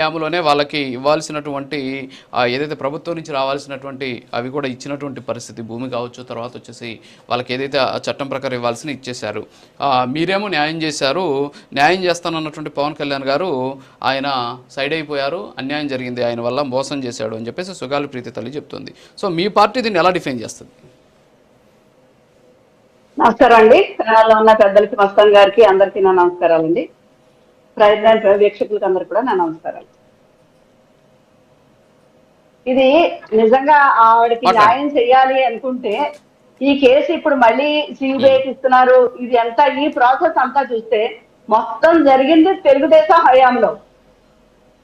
హయాంలోనే వాళ్ళకి ఇవ్వాల్సినటువంటి ఏదైతే ప్రభుత్వం నుంచి రావాల్సినటువంటి అవి కూడా ఇచ్చినటువంటి పరిస్థితి భూమి కావచ్చు తర్వాత వచ్చేసి వాళ్ళకి ఏదైతే చట్టం ప్రకారం ఇవ్వాల్సిన ఇచ్చేశారు. మీరేమో న్యాయం చేశారు. న్యాయం చేస్తానన్నటువంటి పవన్ కళ్యాణ్ గారు ఆయన సైడ్ అయిపోయారు. అన్యాయం జరిగింది ఆయన వల్ల మోసం చేశాడు అని చెప్పేసి సుగాలి ప్రీతి తల్లి చెప్తుంది. సో మీ పార్టీ దీన్ని ఎలా డిఫైన్ చేస్తుంది? నమస్కారం అండి. ఉన్న పెద్దలకి మస్తాన్ గారికి అందరికీ నా నమస్కారాలండి. ప్రయత్న వీక్షకులకి కూడా నా నమస్కారాలు. ఇది నిజంగా ఆవిడకి. న్యాయం చేయాలి అనుకుంటే ఈ కేసు ఇప్పుడు మళ్ళీ సిబిఐకి ఇస్తున్నారు. ఇది ఎంత ఈ ప్రాసెస్ అంతా చూస్తే మొత్తం జరిగింది తెలుగుదేశం హయాంలో.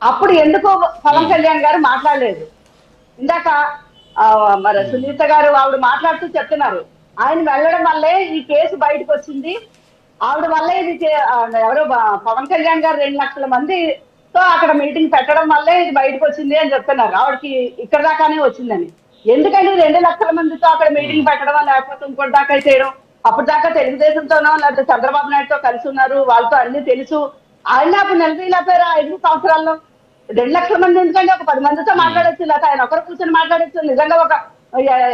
అప్పుడు ఎందుకు పవన్ కళ్యాణ్ గారు మాట్లాడలేదు. ఇందాక ఆ, మరి సునీత గారు ఆవిడ మాట్లాడుతూ చెప్తున్నారు. ఆయన వెళ్ళడం వల్లే ఈ కేసు బయటకు వచ్చింది. ఆవిడ వల్లే ఇది ఎవరో పవన్ కళ్యాణ్ గారు రెండు లక్షల మంది తో అక్కడ మీటింగ్ పెట్టడం వల్లే ఇది బయటకు వచ్చింది అని చెప్తున్నారు. ఆవిడకి ఇక్కడ దాకానే వచ్చిందని. ఎందుకంటే రెండు లక్షల మందితో అక్కడ మీటింగ్ పెట్టడం లేకపోతే ఇంకోటి దాకా చేయడం? అప్పుడు దాకా తెలుగుదేశంతోనో లేకపోతే చంద్రబాబు నాయుడుతో కలిసి ఉన్నారు. వాళ్ళతో అన్ని తెలుసు. ఆయన అప్పుడు నిలదీయలేకపోయారు ఆ ఐదు సంవత్సరాల్లో. రెండు లక్షల మంది ఎందుకంటే ఒక పది మందితో మాట్లాడొచ్చు లేకపోతే ఆయన ఒకరు కూర్చొని మాట్లాడచ్చు. నిజంగా ఒక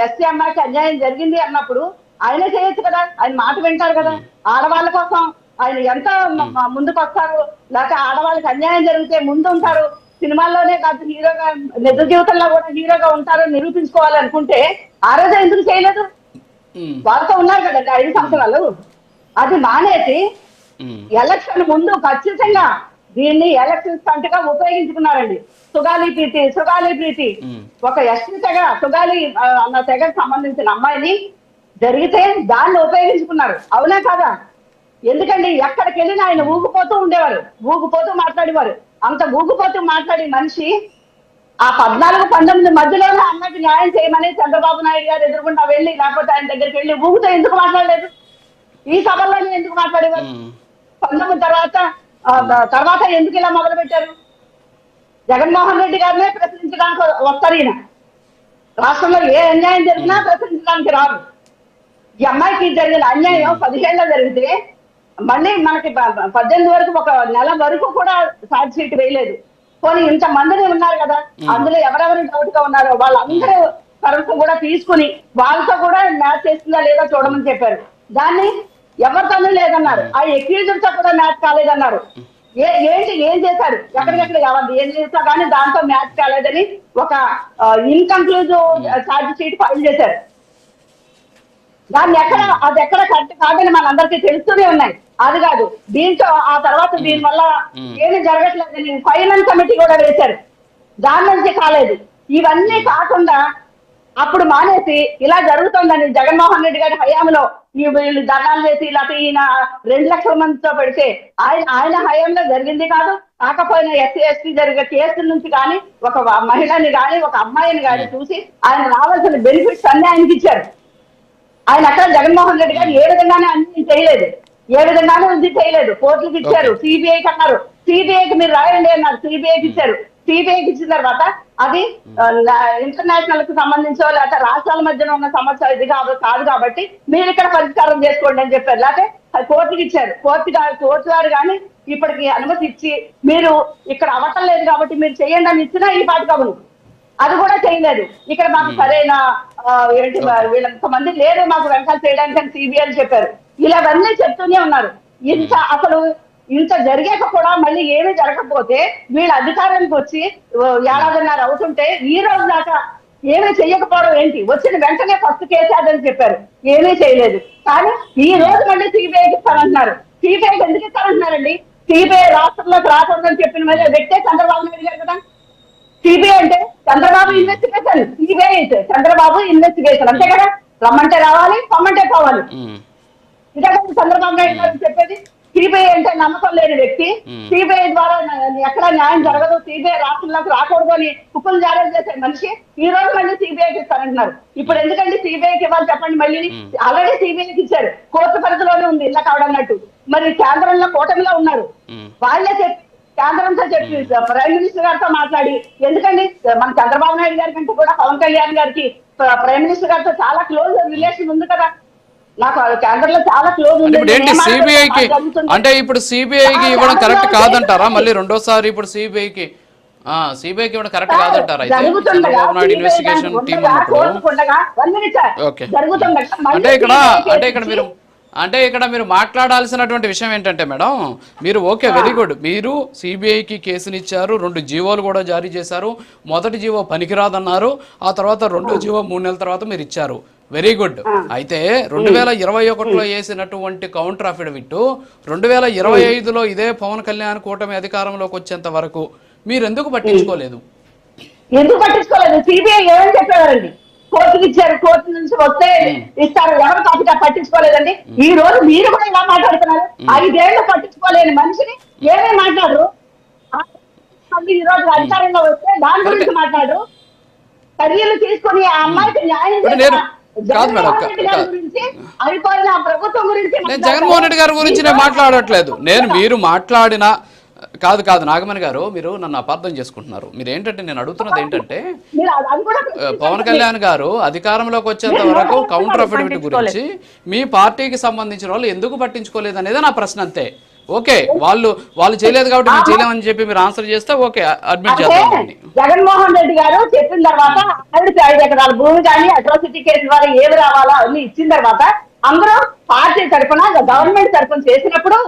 ఎస్సీ అమ్మాయికి అన్యాయం జరిగింది అన్నప్పుడు ఆయనే చేయొచ్చు కదా. ఆయన మాట వింటారు కదా. ఆడవాళ్ళ కోసం ఆయన ఎంత ముందుకు వస్తారు. లేకపోతే ఆడవాళ్ళకి అన్యాయం జరిగితే ముందు ఉంటారు. సినిమాల్లోనే కాదు హీరోగా నిజ జీవితంలో కూడా హీరోగా ఉంటారు నిరూపించుకోవాలి అనుకుంటే ఆ రోజు ఎందుకు చేయలేదు? వాళ్ళతో ఉన్నారు కదండి ఐదు సంవత్సరాలు. అది మానేసి ఎలక్షన్ ముందు ఖచ్చితంగా దీన్ని ఎలక్షన్ స్టంట్గా ఉపయోగించుకున్నారండి. సుగాలి ప్రీతి సుగాలి ప్రీతి. ఒక ఎస్టీ తెగ సుగాలి అన్న తెగకు సంబంధించిన అమ్మాయిని జరిగితే దాన్ని ఉపయోగించుకున్నారు. అవునా కాదా? ఎందుకండి? ఎక్కడికి వెళ్ళినా ఆయన ఊగిపోతూ ఉండేవారు. ఊగిపోతూ మాట్లాడేవారు. అంత ఊగిపోతూ మాట్లాడే మనిషి ఆ పద్నాలుగు పంతొమ్మిది మధ్యలోనే అన్నకి న్యాయం చేయమని చంద్రబాబు నాయుడు గారు ఎదురుకుండా వెళ్ళి లేకపోతే ఆయన దగ్గరికి వెళ్ళి ఊగుతో ఎందుకు మాట్లాడలేదు? ఈ సభల్లోనే ఎందుకు మాట్లాడేవారు. పంతొమ్మిది తర్వాత తర్వాత ఎందుకు ఇలా మొదలు పెట్టారు జగన్మోహన్ రెడ్డి గారినే ప్రశ్నించడానికి వస్తారు ఈయన రాష్ట్రంలో ఏ అన్యాయం జరిగినా ప్రశ్నించడానికి రారు. ఈ అమ్మాయికి జరిగిన అన్యాయం పదిహేళ్ళలో జరిగితే మళ్ళీ మనకి పద్దెనిమిది వరకు ఒక నెల వరకు కూడా ఛార్జ్ షీట్ వేయలేదు. పోనీ ఇంత మందిని ఉన్నారు కదా అందులో ఎవరెవరు డౌట్గా ఉన్నారో వాళ్ళందరూ తరఫు కూడా తీసుకుని వాళ్ళతో కూడా మ్యాచ్ చేస్తుందా లేదా చూడమని చెప్పారు. దాన్ని ఎవరితోనూ లేదన్నారు. ఆ ఎక్యూజర్తో కూడా మ్యాచ్ కాలేదన్నారు. ఏ ఏంటి ఏం చేశారు? ఎక్కడికెక్కడ ఎవరు ఏం చేశారు కానీ దాంతో మ్యాచ్ కాలేదని ఒక ఇన్కన్క్లూజివ్ ఛార్జ్ షీట్ ఫైల్ చేశారు. దాన్ని ఎక్కడ అది ఎక్కడ కరెక్ట్ కాదని మనందరికీ తెలుస్తూనే ఉన్నాయి. అది కాదు దీంతో ఆ తర్వాత దీని వల్ల ఏమి జరగట్లేదని ఫైనాన్స్ కమిటీ కూడా వేశారు. దాని నుంచి కాలేదు. ఇవన్నీ కాకుండా అప్పుడు మానేసి ఇలా జరుగుతుందని జగన్మోహన్ రెడ్డి గారి హయాంలో ఈ వీళ్ళు ధర్నాలు చేసి లేకపోతే ఈయన రెండు లక్షల మందితో పెడితే ఆయన ఆయన హయాంలో జరిగింది కాదు. కాకపోయినా ఎస్సీ ఎస్టీ జరిగే కేసుల నుంచి కానీ ఒక మహిళని కానీ ఒక అమ్మాయిని కానీ చూసి ఆయన రావాల్సిన బెనిఫిట్స్ అన్ని ఆయనకి ఇచ్చారు. ఆయన అక్కడ జగన్మోహన్ రెడ్డి గారు ఏ విధంగానే అన్ని చేయలేదు. ఏ విధంగానూ ఇది చేయలేదు. కోర్టులకు ఇచ్చారు. సిబిఐకి అన్నారు. సిబిఐకి మీరు రాయండి అన్నారు. సిబిఐకి ఇచ్చారు. సిబిఐకి ఇచ్చిన తర్వాత అది ఇంటర్నేషనల్కి సంబంధించో లేకపోతే రాష్ట్రాల మధ్యన ఉన్న సమస్య ఇది కాదు కాదు కాబట్టి మీరు ఇక్కడ పరిష్కారం చేసుకోండి అని చెప్పారు. లేకపోతే అది కోర్టుకి ఇచ్చారు. కోర్టు కోర్టు వారు కానీ ఇప్పటికి అనుమతి ఇచ్చి మీరు ఇక్కడ అవ్వటం లేదు కాబట్టి మీరు చేయండి అని ఇచ్చినా ఈ పాటికి అవును అది కూడా చేయలేదు. ఇక్కడ మాకు సరైన ఏంటి మా- వీళ్ళంత మంది లేరు మాకు వెనకాల చేయడానికి అని సిబిఐ చెప్పారు. ఇలావన్నీ చెప్తూనే ఉన్నారు. ఇంత అసలు ఇంత జరిగాక కూడా మళ్ళీ ఏమీ జరగకపోతే వీళ్ళ అధికారానికి వచ్చి ఏడాదిన్నర అవుతుంటే ఈ రోజు దాకా ఏమీ చెయ్యకపోవడం ఏంటి? వచ్చిన వెంటనే ఫస్ట్ కేసేదని చెప్పారు. ఏమీ చేయలేదు. కానీ ఈ రోజు మళ్ళీ సిబిఐకి ఇస్తానంటున్నారు. సిబిఐకి ఎందుకు ఇస్తానంటున్నారండి? సిబిఐ రాష్ట్రంలోకి రాకూడదని చెప్పిన మీద వ్యక్తే చంద్రబాబు నాయుడు గారు కదా. సిబిఐ అంటే చంద్రబాబు ఇన్వెస్టిగేషన్ సిబిఐ అయితే చంద్రబాబు ఇన్వెస్టిగేషన్ అంతే కదా? రమ్మంటే రావాలి పొమ్మంటే పోవాలి. ఇదే కదా చంద్రబాబు నాయుడు గారు చెప్పేది. సిబిఐ అంటే నమ్మకం లేని వ్యక్తి. సిబిఐ ద్వారా ఎక్కడ న్యాయం జరగదు. సిబిఐ రాష్ట్రంలోకి రాకూడదు అని హుకులు జారీ చేసే మనిషి ఈ రోజు మళ్ళీ సిబిఐకి ఇస్తారంటున్నారు ఇప్పుడు ఎందుకంటే సిబిఐకి ఇవ్వాలి చెప్పండి మళ్ళీ? ఆల్రెడీ సిబిఐకి ఇచ్చారు. కోర్టు పరిధిలోనే ఉంది ఇలా కావడన్నట్టు మరి కేంద్రంలో కూటమిలో ఉన్నారు. వాళ్ళే చెప్పి కేంద్రంతో చెప్పి ప్రైమ్ మినిస్టర్ గారితో మాట్లాడి. ఎందుకండి? మన చంద్రబాబు నాయుడు గారి కంటే కూడా పవన్ కళ్యాణ్ గారికి ప్ర- ప్రైమ్ మినిస్టర్ గారితో చాలా క్లోజ్ రిలేషన్ ఉంది కదా. నాకు కేంద్రంలో చాలా క్లోజ్ ఉంది. ఇప్పుడు ఏంటి సిబిఐకి. అంటే ఇప్పుడు సిబిఐకి ఇవ్వడం కరెక్ట్ కాదంటారా. మళ్ళీ రెండోసారి ఇప్పుడు సిబిఐకి? సిబిఐకి ఇవ్వడం కరెక్ట్ కాదంటారు ఇన్వెస్టిగేషన్ దానికి టీం ఉండగా, ఉన్నప్పుడు? కోరుకుండగా, one minute sir. ఓకే. జరుగుతుండగా మళ్ళీ అంటే ఇక్కడ అంటే ఇక్కడ మీరు అంటే ఇక్కడ మీరు మాట్లాడాల్సినటువంటి విషయం ఏంటంటే మేడం మీరు ఓకే వెరీ గుడ్. మీరు సిబిఐకి కేసునిచ్చారు రెండు జీవోలు కూడా జారీ చేశారు మొదటి జీవో పనికిరాదన్నారు ఆ తర్వాత రెండో జీవో మూడు నెలల తర్వాత మీరు ఇచ్చారు. Very good. అయితే రెండు వేల ఇరవై ఒకటిలో వేసినటువంటి కౌంటర్ అఫిడవిట్ రెండు వేల ఇరవై ఐదులో ఇదే పవన్ కళ్యాణ్ కూటమి అధికారంలోకి వచ్చేంత వరకు మీరు ఎందుకు పట్టించుకోలేదు ఎందుకు పట్టించుకోలేదు? సిబిఐ ఏమని కోర్టుకి ఇచ్చారు కోర్టు నుంచి వస్తే ఇస్తారు. ఎవరు కాపిట పట్టించుకోలేదండి. ఈ రోజు మీరు కూడా ఇలా మాట్లాడుతున్నారు. ఐదేళ్ళు పట్టించుకోలేని మనిషిని ఏమేమి మాట్లాడరు? ఈ రోజు అధికారంలో వస్తే దాని గురించి మాట్లాడరు. చర్యలు తీసుకొని ఆ అమ్మాయికి న్యాయం. కాదు మేడం, నేను జగన్మోహన్ రెడ్డి గారి గురించి నేను మాట్లాడట్లేదు. నేను మీరు మాట్లాడిన కాదు కాదు నాగమణి గారు మీరు నన్ను అపార్థం చేసుకుంటున్నారు. మీరు ఏంటంటే నేను అడుగుతున్నది ఏంటంటే మీరు పవన్ కళ్యాణ్ గారు అధికారంలోకి వచ్చేంత వరకు కౌంటర్ అఫిడవిట్ గురించి మీ పార్టీకి సంబంధించిన వాళ్ళు ఎందుకు పట్టించుకోలేదు అనేది నా ప్రశ్న అంతే. ఓకే వాళ్ళు వాళ్ళు చేయలేదు కాబట్టి మేము చేయలేమని చెప్పి మీరు ఆన్సర్ చేస్తే ఓకే అడ్మిట్ చేద్దామండి జగన్మోహన్ రెడ్డి గారు చెప్పిన తర్వాత ఐదు ఎకరాల భూమి కానీ అట్రాసిటీ కేసు ద్వారా ఏమి రావాలో అన్ని ఇచ్చిన తర్వాత అందరూ పార్టీ తరఫున గవర్నమెంట్ తరఫున చేసినప్పుడు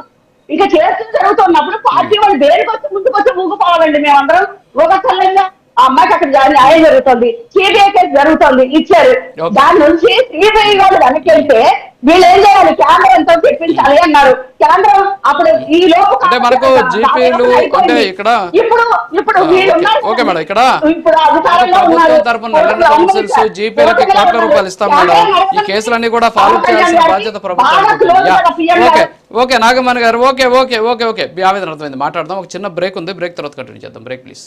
ఇంకా చేస్తూ జరుగుతున్నప్పుడు పార్టీ వాళ్ళు దేనికి వచ్చి ముందుకు వచ్చి ఊగిపోవాలండి మేమందరం ఊగసల్లంగా ఆ అమ్మాయికి అక్కడ న్యాయం జరుగుతుంది. సిబిఐ కేసు జరుగుతుంది. ఇచ్చారు. దాని నుంచి సిబిఐ వాళ్ళు వెనక్కి వెళ్తే వీళ్ళు ఏం చేయాలి? కేంద్రంతో చెప్పించాలి అన్నారు. కేంద్రం అప్పుడు ఈ లోపు అంటే మనకు జీపీలు అంటే ఇక్కడ ఇప్పుడు ఇప్పుడు ఓకే. మేడం ఇక్కడ ఇప్పుడు అధికారంలో ప్రభుత్వం కౌన్సిల్స్ అనుమతించారు. జీపీలకి కోట్ల. రూపాయలు ఇస్తాం మేడం. ఈ. కేసులన్నీ కూడా ఫాలో చేయాల్సిన బాధ్యత PM okay. Okay Nagamani garu. Okay okay okay. Okay మీ ఆవేదన అర్థమైంది. మాట్లాడదాం. ఒక చిన్న బ్రేక్ ఉంది. బ్రేక్ తర్వాత కంటిన్యూ చేద్దాం. Break please